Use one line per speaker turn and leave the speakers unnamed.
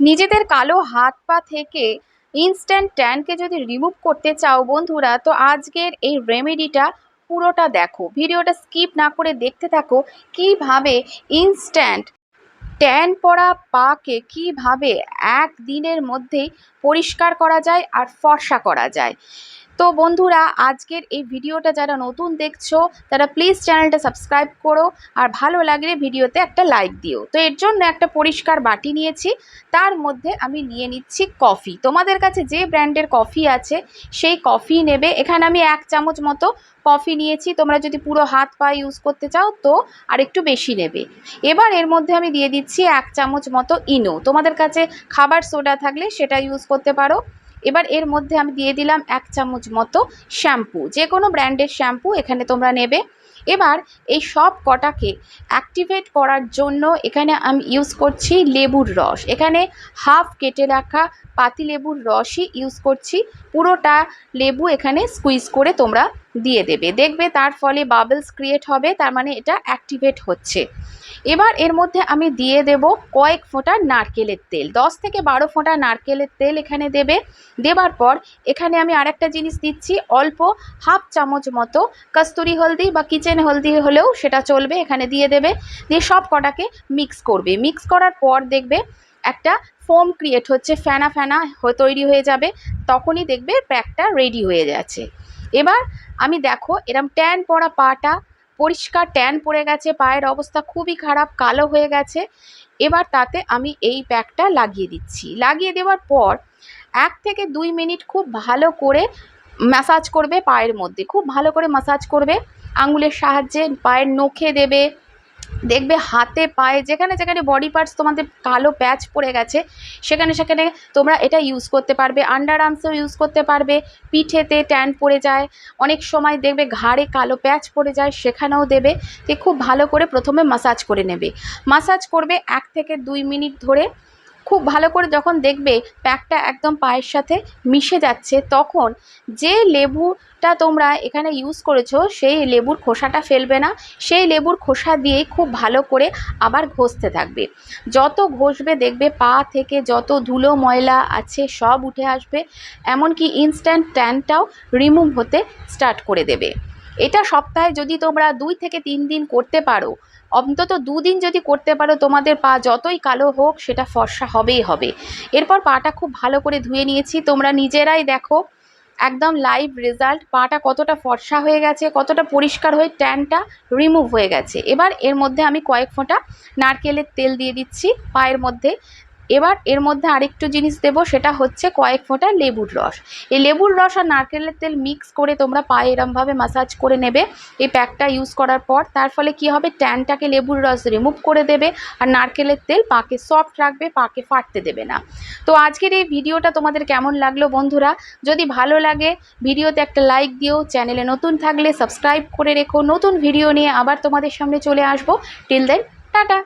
নিজেদের কালো হাত পা থেকে ইনস্ট্যান্ট ট্যানকে যদি রিমুভ করতে চাও বন্ধুরা, তো আজকের এই রেমেডিটা পুরোটা দেখো। ভিডিওটা স্কিপ না করে দেখতে থাকো, কীভাবে ইনস্ট্যান্ট ট্যান পড়া পাকে কীভাবে এক দিনের মধ্যেই পরিষ্কার করা যায় আর ফর্সা করা যায়। তো বন্ধুরা, আজকের এই ভিডিওটা যারা নতুন দেখছ, তারা প্লিজ চ্যানেলটা সাবস্ক্রাইব করো আর ভালো লাগলে ভিডিওতে একটা লাইক দিও। তো এর জন্য একটা পরিষ্কার বাটি নিয়েছি, তার মধ্যে আমি নিয়ে নিচ্ছি কফি তোমাদের কাছে যে ব্র্যান্ডের কফি আছে, সেই কফি নেবে। এখানে আমি এক চামচ মতো কফি নিয়েছি, তোমরা যদি পুরো হাত পা ইউজ করতে চাও তো আর একটু বেশি নেবে। এবার এর মধ্যে আমি দিয়ে দিচ্ছি এক চামচ মতো ইনো। তোমাদের কাছে খাবার সোডা থাকলে সেটা ইউজ করতে পারো। এবার এর মধ্যে আমি দিয়ে দিলাম এক চামচ মতো শ্যাম্পু যে কোনো ব্র্যান্ডের শ্যাম্পু এখানে তোমরা নেবে। এবার এই সব কটাকে অ্যাক্টিভেট করার জন্য এখানে আমি ইউজ করছি লেবুর রস। এখানে হাফ কেটে রাখা পাতি লেবুর রসই ইউজ করছি। পুরোটা লেবু এখানে স্কুইজ করে তোমরা দিয়ে দেবে। দেখবে তার ফলে বাবলস ক্রিয়েট হবে, তার মানে এটা অ্যাক্টিভেট হচ্ছে। এবার এর মধ্যে আমি দিয়ে দেব কয়েক ফোঁটা নারকেলের তেল। দশ থেকে বারো ফোঁটা নারকেলের তেল এখানে দেবে। দেবার পর এখানে আমি আরেকটা জিনিস দিচ্ছি, অল্প হাফ চামচ মতো কস্তুরি হলদি বা কিচেন হলদি হলেও সেটা চলবে, এখানে দিয়ে দেবে। দিয়ে সব কটাকে মিক্স করবে। মিক্স করার পর দেখবে একটা ফোম ক্রিয়েট হচ্ছে, ফেনা হয়ে তৈরি হয়ে যাবে। তখনই দেখবে প্যাকটা রেডি হয়ে যাচ্ছে এবার আমি দেখো, এরম ট্যান পড়া পাটা, পরিষ্কার ট্যান পড়ে গেছে, পায়ের অবস্থা খুবই খারাপ, কালো হয়ে গেছে। এবার তাতে আমি এই প্যাকটা লাগিয়ে দিচ্ছি। লাগিয়ে দেওয়ার পর এক থেকে দুই মিনিট খুব ভালো করে ম্যাসাজ করবে পায়ের মধ্যে। খুব ভালো করে ম্যাসাজ করবে, আঙুলের সাহায্যে পায়ের নখে দেবে দেখবে হাতে পায়ে যেখানে যেখানে বডি পার্টস তোমাদের কালো প্যাচ পড়ে গেছে, সেখানে সেখানে তোমরা এটা ইউজ করতে পারবে আন্ডার আর্মসেও ইউজ করতে পারবে, পিঠেতে ট্যান পড়ে যায়, অনেক সময় দেখবে ঘাড়ে কালো প্যাচ পড়ে যায়, সেখানেও দেবে তো খুব ভালো করে প্রথমে মাসাজ করে নেবে। মাসাজ করবে এক থেকে দুই মিনিট ধরে খুব ভালো করে যখন দেখবে প্যাকটা একদম পায়ের সাথে মিশে যাচ্ছে, তখন যে লেবুটা তোমরা এখানে ইউজ করেছ, সেই লেবুর খোসাটা ফেলবে না। সেই লেবুর খোসা দিয়েই খুব ভালো করে আবার ঘষতে থাকবে। যত ঘষবে দেখবে পা থেকে যত ধুলো, ময়লা আছে সব উঠে আসবে। এমনকি ইনস্ট্যান্ট ট্যানটাও রিমুভ হতে স্টার্ট করে দেবে। এটা সপ্তাহে যদি তোমরা দুই থেকে তিন দিন করতে পারো, অন্তত দুদিন যদি করতে পারো, তোমাদের পা যতই কালো হোক, সেটা ফর্সা হবেই হবে। এরপর পাটা খুব ভালো করে ধুয়ে নিয়েছি। তোমরা নিজেরাই দেখো, একদম লাইভ রেজাল্ট পাটা কতটা ফর্সা হয়ে গেছে, কতটা পরিষ্কার হয়ে ট্যানটা রিমুভ হয়ে গেছে। এবার এর মধ্যে আমি কয়েক ফোঁটা নারকেলের তেল দিয়ে দিচ্ছি পায়ের মধ্যে। এবার এর মধ্যে আরেকটু জিনিস দেবো, সেটা হচ্ছে কয়েক ফোঁটা লেবুর রস। এই লেবুর রস আর নারকেলের তেল মিক্স করে তোমরা পায়ে এরমভাবে মাসাজ করে নেবে। এই প্যাকটা ইউজ করার পর, তার ফলে কি হবে? ট্যানটাকে লেবুর রস রিমুভ করে দেবে আর নারকেলের তেল পাকে সফট রাখবে, পাকে ফাটতে দেবে না। তো আজকের এই ভিডিওটা তোমাদের কেমন লাগল বন্ধুরা? যদি ভালো লাগে, ভিডিওতে একটা লাইক দিও চ্যানেলে নতুন থাকলে সাবস্ক্রাইব করে রেখো। নতুন ভিডিও নিয়ে আবার তোমাদের সামনে চলে আসব। Till then tata!